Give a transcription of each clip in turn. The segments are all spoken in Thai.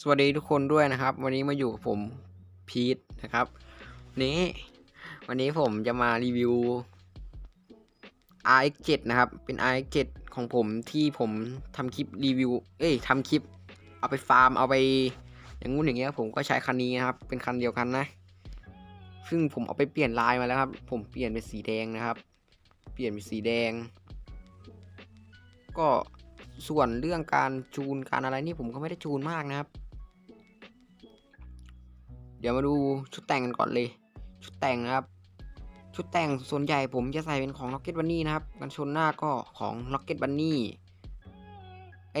สวัสดีทุกคนด้วยนะครับ วันนี้มาอยู่กับผมพีทนะครับนี้วันนี้ผมจะมารีวิว RX7 นะครับ เป็น RX7 ของผมที่ผมทำคลิปรีวิว เอ้ยทำคลิป เอาไปฟาร์มเอาไปอย่างงู้นอย่างเงี้ยผมก็ใช้คันนี้นะครับ เป็นคันเดียวกันนะ ซึ่งผมเอาไปเปลี่ยนลายมาแล้วครับ ผมเปลี่ยนเป็นสีแดงนะครับ เปลี่ยนเป็นสีแดง ก็ส่วนเรื่องการจูนการอะไรนี่ผมก็ไม่ได้จูนมากนะครับ ดี๋ยวมาดูชุดแต่งกันก่อนเลย ชุดแต่งนะครับ ชุดแต่งส่วนใหญ่ผมจะใส่เป็นของ Rocket Bunny นะครับกันชนหน้าก็ของ Rocket Bunny ไอ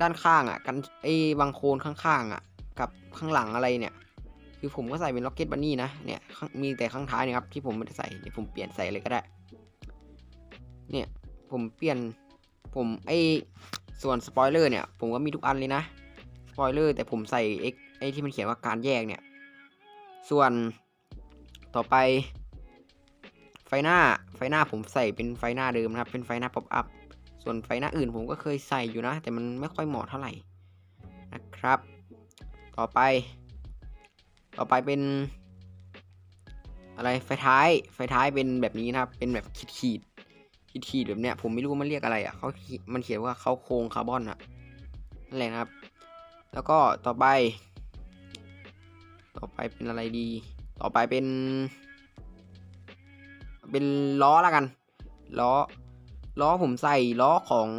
ด้านข้างอะ กันไอบางโคนข้างๆอะ กับข้างหลังอะไรเนี่ย คือผมก็ใส่เป็น Rocket Bunny นะเนี่ยมีแต่ข้างท้ายนะครับที่ผมไม่ได้ใส่เดี๋ยวผมเปลี่ยนใส่เลยก็ได้ เนี่ยผมเปลี่ยนผมไอส่วนสปอยเลอร์เนี่ย ผมก็มีทุกอันเลยนะสปอยเลอร์แต่ผมใส่ X อที่มันเขียนว่าการแยกเนี่ย ส่วนต่อไป ไฟหน้าไฟหน้าผมใส่เป็นไฟหน้าเดิมนะครับ เป็นไฟหน้าป๊อปอัพส่วนไฟหน้าอื่นผมก็เคยใส่อยู่นะ แต่มันไม่ค่อยเหมาะเท่าไหร่นะครับ ต่อไป ต่อไปเป็น อะไรไฟท้าย ไฟท้ายเป็นแบบนี้นะครับ เป็นแบบขีดขีดขีดขีดแบบเนี้ยผมไม่รู้มันเรียกอะไรอะเขามันเขียนว่าเขาโครงคาร์บอนอะนั่นแหละครับ แล้วก็ต่อไป ต่อไปเป็นอะไรดี ต่อไปเป็น เป็นล้อละกัน ล้อ ล้อผมใส่ล้อของ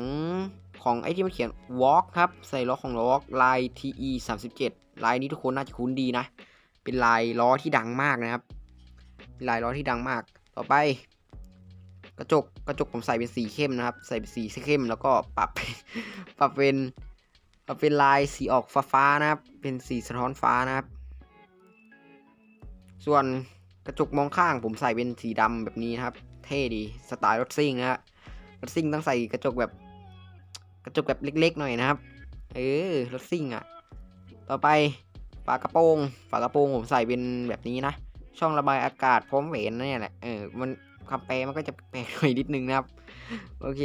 ของไอ้ที่มันเขียน walk ครับ ใส่ล้อของ walk ลาย TE 37ลายนี้ทุกคนน่าจะคุ้นดีนะ เป็นลายล้อที่ดังมากนะครับ เป็นลายล้อที่ดังมาก ต่อไป กระจก กระจกผมใส่เป็นสีเข้มนะครับ ใส่เป็นสีเข้มแล้วก็ปรับปรับเป็นเอาเป็นลายสีออกฟ้าๆนะครับ เป็นสีสะท้อนฟ้านะครับ ส่วนกระจกมองข้างผมใส่เป็นสีดำแบบนี้นะครับ เท่ดีสไตล์รถซิ่งนะฮะรถซิ่งต้องใส่กระจกแบบ กระจกแบบเล็กๆหน่อยนะครับ เออรถซิ่งอะ่ะ ต่อไปฝากระโปรงฝากระโปรงผมใส่เป็นแบบนี้นะช่องระบายอากาศพร้อมแหวนนั่นเนี่แหละเออมันคำแปลมันก็จะแปลกหน่อยนิดนึงนะครับ โอเค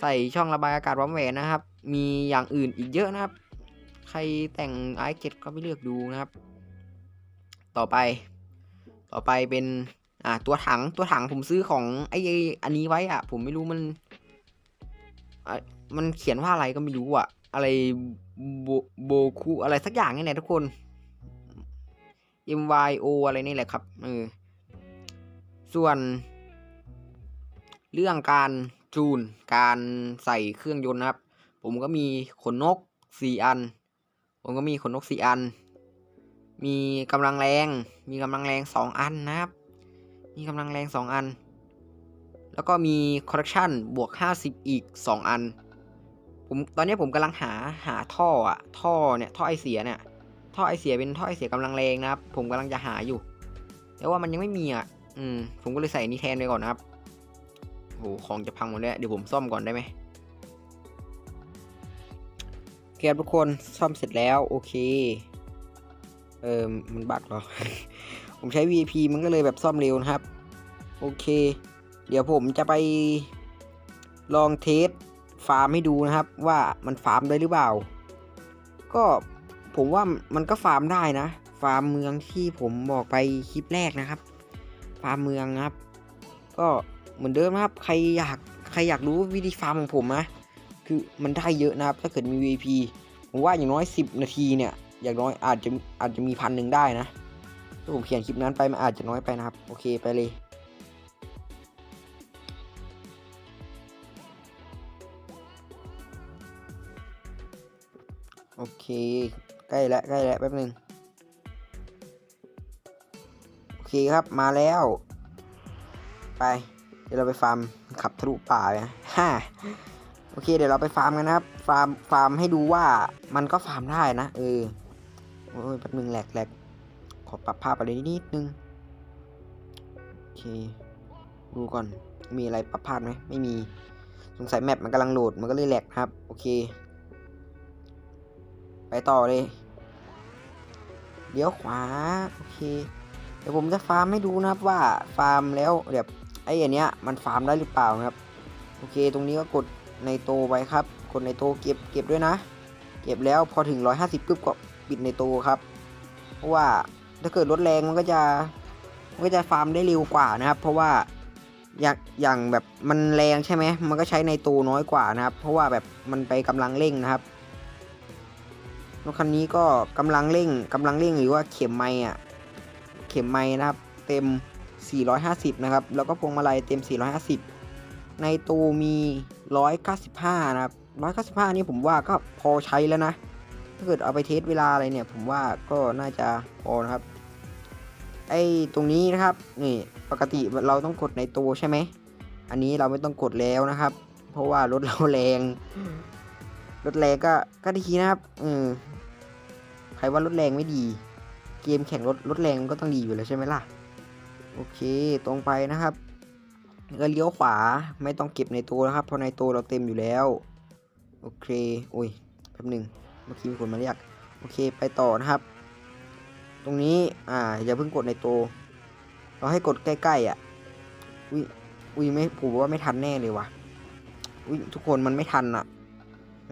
ใส่ช่องระบายอากาศพร้อมแหวนนะครับ มีอย่างอื่นอีกเยอะนะครับ ใครแต่งไอเก็ก็ไปเลือกดูนะครับ ต่อไป ต่อไปเป็นอ่าตัวถังตัวถังผมซื้อของไอ้ไอ้อันนี้ไว้อะ ผมไม่รู้มันอะมันเขียนว่าอะไรก็ไม่รู้อะ อะไรโบโบคุอะไรสักอย่างนี่แหละทุกคน MYO อะไรนี่แหละครับเออส่วน เรื่องการจูนการใส่เครื่องยนต์นะครับ ผมก็มีขนนกสี่อัน ผมก็มีขนนกสี่อัน มีกำลังแรง มีกำลังแรงสองอันนะครับ มีกำลังแรงสองอัน แล้วก็มีคอร์ r ชันบวกห้าสิบอีกสองอัน ผมตอนนี้ผมกำลังหาหาท่ออะท่อเนี่ยท่อไอเสียเนี่ยท่อไอเสียเป็นท่อไอเสียกำลังแรงนะครับ ผมกำลังจะหาอยู่ แต่ว่ามันยังไม่มีอะ อืม ผมก็เลยใส่นี้แทนไปก่อนนะครับโหของจะพังหมดแล้วเดี๋ยวผมซ่อมก่อนได้ไหมโอเคครับทุกคนซ่อมเสร็จแล้วโอเค เออมันบักเหรอ ผมใช้ VP มันก็เลยแบบซ่อมเร็วนะครับ โอเค เดี๋ยวผมจะไปลองเทสฟาร์มให้ดูนะครับ ว่ามันฟาร์มได้หรือเปล่า ก็ผมว่ามันก็ฟาร์มได้นะ ฟาร์มเมืองที่ผมบอกไปคลิปแรกนะครับ ฟาร์มเมืองนะครับ ก็เหมือนเดิมนะครับ ใครอยากใครอยากรู้วิธีฟาร์มของผมนะ คือมันได้เยอะนะครับ ถ้าเกิดมี VP ผมว่าอย่างน้อย 10 นาทีเนี่ย อย่างน้อยอาจจะอาจจะมีพันหนึ่งได้นะถ้าผมเขียนคลิปนั้นไปมันอาจจะน้อยไปนะครับ โอเคไปเลยโอเคใกล้แล้วใกล้แล้วแป๊บหนึงโอเคครับมาแล้ว ไป เดี๋ยวเราไปฟาร์มขับทะลุป่าเลยนะฮ่าโอเค เดี๋ยวเราไปฟาร์มกันนะครับ ฟาร์มฟาร์มให้ดูว่ามันก็ฟาร์มได้นะเออ โอ้ยแป๊บนึงแหลกแหลกขอปรับภาพอะไรนิดนึง โอเค ดูก่อน มีอะไรปรับภาพไหมไม่มี สงสัยแมปมันกำลังโหลด มันก็เลยแหลกครับ โอเค ไปต่อเลยเลี้ยวขวา โอเค เดี๋ยวผมจะฟาร์มให้ดูนะครับว่าฟาร์มแล้วแบบไอ้อันเนี้ยมันฟาร์มได้หรือเปล่านะครับ โอเค ตรงนี้ก็กดในโตไว้ครับ กดในโตเก็บเก็บด้วยนะ เก็บแล้วพอถึง 150ปุ๊บก็ ปิดในตัวครับ เพราะว่าถ้าเกิดรถแรงมันก็จะมันก็จะฟาร์มได้เร็วกว่านะครับ เพราะว่าอย่างอย่างแบบมันแรงใช่ไหมมันก็ใช้ในตัวน้อยกว่านะครับ เพราะว่าแบบมันไปกำลังเร่งนะครับรถคันนี้ก็กำลังเร่งกำลังเร่งหรือว่าเข็มไม้อะเข็มไม้นะครับ เต็ม 450 นะครับ แล้วก็พวงมาลัยเต็ม 450 ในตัวมี 195 นะครับ 195 นี่ผมว่าก็พอใช้แล้วนะ ถ้าเกิดเอาไปเทสเวลาอะไรเนี่ย ผมว่าก็น่าจะพอนะครับ ไอ้ตรงนี้นะครับ นี่ปกติเราต้องกดในตัวใช่ไหม อันนี้เราไม่ต้องกดแล้วนะครับ เพราะว่ารถเราแรง รถแรงก็ก็ดีนะครับเออใครว่ารถแรงไม่ดี เกมแข่งรถรถแรงมันก็ต้องดีอยู่แล้วใช่ไหมล่ะ โอเค ตรงไปนะครับก็เลี้ยวขวาไม่ต้องเก็บในตัวนะครับ เพราะในตัวเราเต็มอยู่แล้ว โอเคโอ้ยแป๊บหนึ่ง เมื่อกี้มีคนมาเรียก โอเคไปต่อนะครับ ตรงนี้อ่าอย่าเพิ่งกดในตัวเราให้กดใกล้ๆอะอุ้ยอุ้ยไม่ผมว่าไม่ทันแน่เลยว่ะอุ้ยทุกคนมันไม่ทันอะ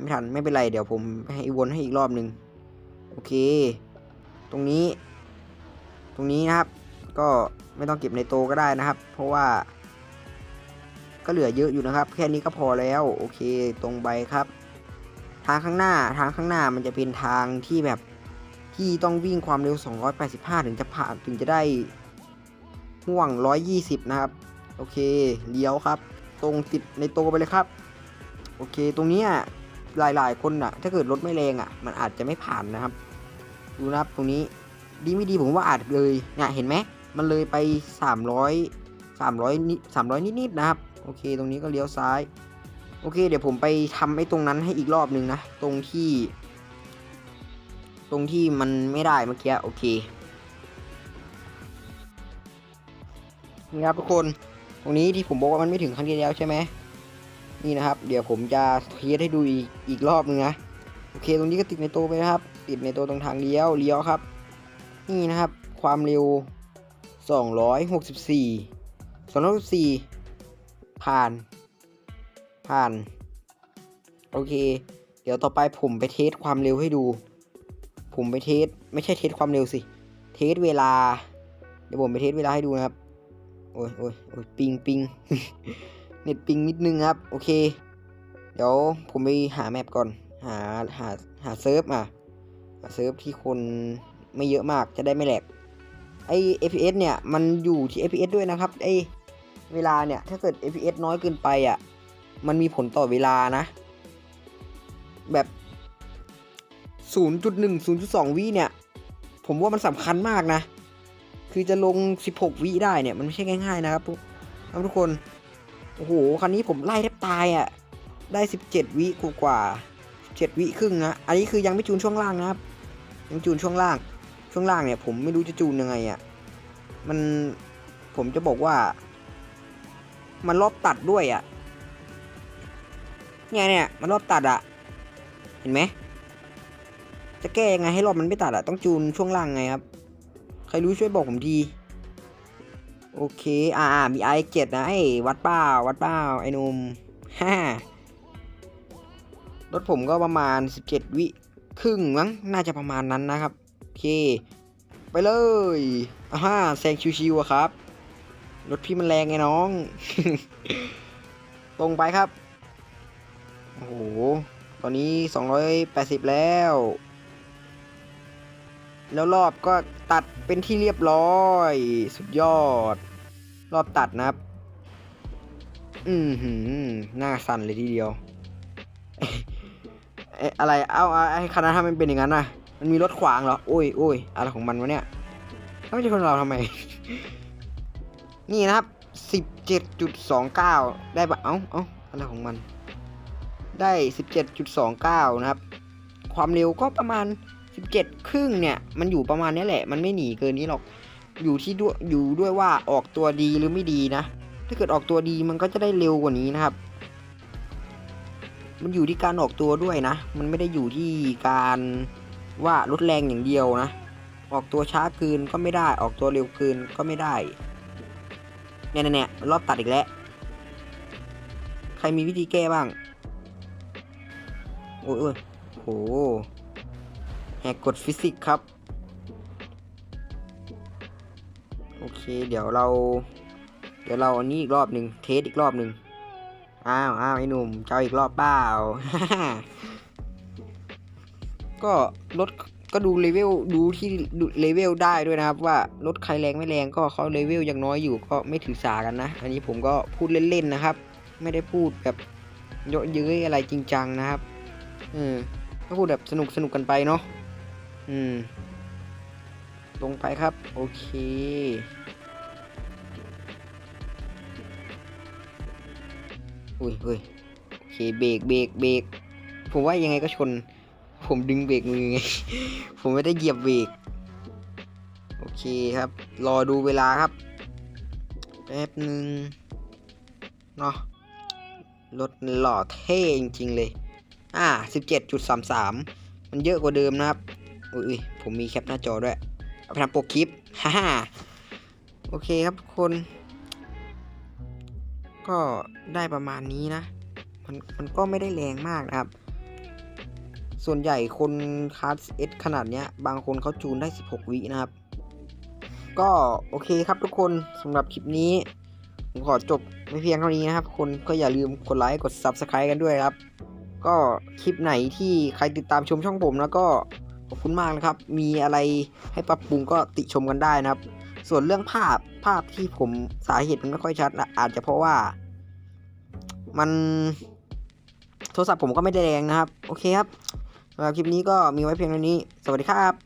ไม่ทันไม่เป็นไรเดี๋ยวผมให้วนให้อีกรอบหนึ่งโอเค ตรงนี้ ตรงนี้นะครับ ก็ไม่ต้องเก็บในโตก็ได้นะครับ เพราะว่าก็เหลือเยอะอยู่นะครับ แค่นี้ก็พอแล้ว โอเค ตรงไปครับ ทางข้างหน้าทางข้างหน้ามันจะเป็นทางที่แบบที่ต้องวิ่งความเร็ว 285 ถึงจะผ่านถึงจะได้ห่วง 120 นะครับ โอเคเลี้ยวครับ ตรงติดในโตวไปเลยครับ โอเค ตรงนี้ยหลายๆ คนอะถ้าเกิดรถไม่แรงอะ มันอาจจะไม่ผ่านนะครับ ดูนะครับตรงนี้ดีไม่ดีผมว่าอาจเลยเนี่ยเห็นไหมมันเลยไป 300 300นิด300 นิดๆนะครับ โอเค ตรงนี้ก็เลี้ยวซ้าย โอเค เดี๋ยวผมไปทำไอ้ตรงนั้นให้อีกรอบนึงนะ ตรงที่ ตรงที่มันไม่ได้เมื่อกี้โอเคนี่ครับทุกคนตรงนี้ที่ผมบอกว่ามันไม่ถึงครั้งที่แล้วใช่ไหมนี่นะครับ เดี๋ยวผมจะเทสให้ดูอีกอีกรอบนึงนะโอเค ตรงนี้ก็ติดในตัวไปนะครับ ติดในตัวตรงทางเลี้ยวเลี้ยวครับ นี่นะครับ ความเร็ว 264 264 ผ่าน ผ่าน โอเค เดี๋ยวต่อไปผมไปเทสความเร็วให้ดู ผมไปเทสไม่ใช่เทสความเร็วสิ เทสเวลา เดี๋ยวผมไปเทสเวลาให้ดูนะครับ โอ้ยโอ้ยโอ้ยปิงปิงเน็ตปิงนิดนึงครับ โอเค เดี๋ยวผมไปหาแมปก่อน หาหาหาเซิร์ฟอะหาเซิร์ฟที่คนไม่เยอะมากจะได้ไม่แหลกไอ FPS เนี่ย มันอยู่ที่ FPS ด้วยนะครับไอเวลาเนี่ย ถ้าเกิด FPS น้อยเกินไปอะ มันมีผลต่อเวลานะ แบบ 0.1 0.2 วิเนี่ย ผมว่ามันสำคัญมากนะ คือจะลง 16 วิได้เนี่ย มันไม่ใช่ง่ายๆนะครับทุกทุกคน โอ้โห คันนี้ผมไล่แทบตายอะ่ะ ได้ 17 วิกว่าๆ7วิครึ่งนะ อันนี้คือยังไม่จูนช่วงล่างนะครับ ยังจูนช่วงล่าง ช่วงล่างเนี่ย ผมไม่รู้จะจูนยังไงอะ่ะ มัน ผมจะบอกว่า มันรอบตัดด้วยอะ่ะ เนี่ยเนี่ยมันรอบตัดอะเห็นไหมจะแก้ยังไงให้รอบมันไม่ตัดอะต้องจูนช่วงล่างไงครับ ใครรู้ช่วยบอกผมทีโอเคอ่ามีไอเจ็ดนะไอ้วัดเป้าวัดเป้าไอ้หนุ่มฮ่ารถผมก็ประมาณ 17 วิครึ่งมั้งน่าจะประมาณนั้นนะครับโอเค ไปเลยอ่าฮ่าแซงชิวๆครับรถพี่มันแรงไงน้อง ตรงไปครับ โอ้โห ตอนนี้ 280 แล้ว แล้วรอบก็ตัดเป็นที่เรียบร้อย สุดยอด รอบตัดนะครับ อืมหืมหน้าสั่นเลยทีเดียวเอ๊ะอะไร เอ้าไอ้คณะทำมันเป็นอย่างนั้นนะมันมีรถขวางเหรอ โอ้ยโอ้ยอะไรของมันวะเนี่ยถ้าไม่ใช่คนเราทำไม นี่นะครับสิบเจ็ดจุดสองเก้าได้ปะเอ้าเอ้าอะไรของมัน ได้สิบเจ็ดจุดสองเก้านะครับ ความเร็วก็ประมาณ 17 ครึ่งเนี่ย มันอยู่ประมาณนี้แหละ มันไม่หนีเกินนี้หรอก อยู่ที่ด้วยอยู่ด้วยว่าออกตัวดีหรือไม่ดีนะ ถ้าเกิดออกตัวดีมันก็จะได้เร็วกว่านี้นะครับ มันอยู่ที่การออกตัวด้วยนะ มันไม่ได้อยู่ที่การว่ารถแรงอย่างเดียวนะ ออกตัวช้าเกินก็ไม่ได้ ออกตัวเร็วเกินก็ไม่ได้ เนี่ยเนี่ยรอบตัดอีกแล้ว ใครมีวิธีแก้บ้าง โอ้ยโหแหกกฎฟิสิกส์ครับ โอเค เดี๋ยวเรา เดี๋ยวเราอันนี้อีกรอบหนึ่งเทสอีกรอบหนึ่งอ้าวอ้าวไอ้หนุ่มเจะเอาอีกรอบเปล่า ก็ลดก็ดูเลเวลดูที่ดูเลเวลได้ด้วยนะครับ ว่ารถใครแรงไม่แรงก็เขาเลเวลยังน้อยอยู่ก็ไม่ถือสากันนะ อันนี้ผมก็พูดเล่นๆนะครับ ไม่ได้พูดแบบเยอะเย้ยอะไรจริงจังนะครับ อืมก็พูดแบบสนุกสนุกกันไปเนาะอืม ลงไปครับ โอเค อุ้ยเฮ้ยโอเคเบรกเบรกเบรกผมว่ายังไงก็ชน ผมดึงเบรกมือไง ผมไม่ได้เหยียบเบรกโอเคครับ รอดูเวลาครับ แป๊บหนึ่งเนาะรถหล่อเท่จริง ๆ เลย อ่าสิบเจ็ดจุดสามสามมันเยอะกว่าเดิมนะครับ อุ้ยผมมีแคปหน้าจอด้วยเอาไปทำโปรคลิปฮ่าฮ่าโอเคครับทุกคน ก็ได้ประมาณนี้นะ มันมันก็ไม่ได้แรงมากนะครับ ส่วนใหญ่คนคลาสเอสขนาดเนี้ย บางคนเขาจูนได้ 16 วินะครับ ก็โอเคครับทุกคนสำหรับคลิปนี้ผมขอจบไม่เพียงเท่านี้นะครับคนก็อย่าลืมกดไลค์กด Subscribe กันด้วยครับ ก็คลิปไหนที่ใครติดตามชมช่องผมแล้วก็ขอบคุณมากนะครับ มีอะไรให้ปรับปรุงก็ติชมกันได้นะครับ ส่วนเรื่องภาพภาพที่ผมสาเหตุมันไม่ค่อยชัดนะอาจจะเพราะว่ามันโทรศัพท์ผมก็ไม่ได้แรงนะครับ โอเคครับสำหรับคลิปนี้ก็มีไว้เพียงเท่านี้ สวัสดีครับ